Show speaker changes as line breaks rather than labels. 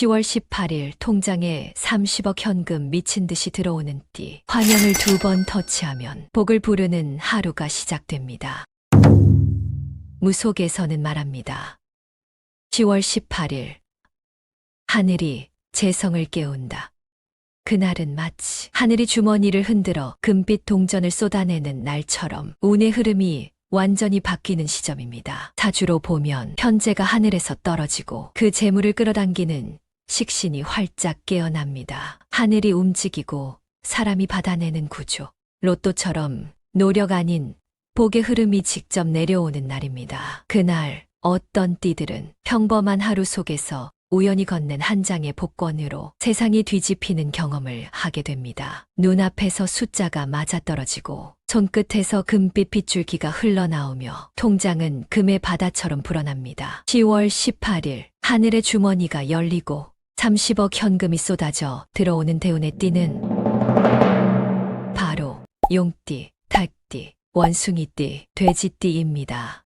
10월 18일 통장에 30억 현금 미친 듯이 들어오는 띠. 환영을 두 번 터치하면 복을 부르는 하루가 시작됩니다. 무속에서는 말합니다. 10월 18일 하늘이 재성을 깨운다. 그날은 마치 하늘이 주머니를 흔들어 금빛 동전을 쏟아내는 날처럼 운의 흐름이 완전히 바뀌는 시점입니다. 사주로 보면 현재가 하늘에서 떨어지고 그 재물을 끌어당기는 식신이 활짝 깨어납니다. 하늘이 움직이고 사람이 받아내는 구조. 로또처럼 노력 아닌 복의 흐름이 직접 내려오는 날입니다. 그날 어떤 띠들은 평범한 하루 속에서 우연히 건넨 한 장의 복권으로 세상이 뒤집히는 경험을 하게 됩니다. 눈앞에서 숫자가 맞아떨어지고 손끝에서 금빛 빗줄기가 흘러나오며 통장은 금의 바다처럼 불어납니다. 10월 18일 하늘의 주머니가 열리고 30억 현금이 쏟아져 들어오는 대운의 띠는 바로 용띠, 닭띠, 원숭이띠, 돼지띠입니다.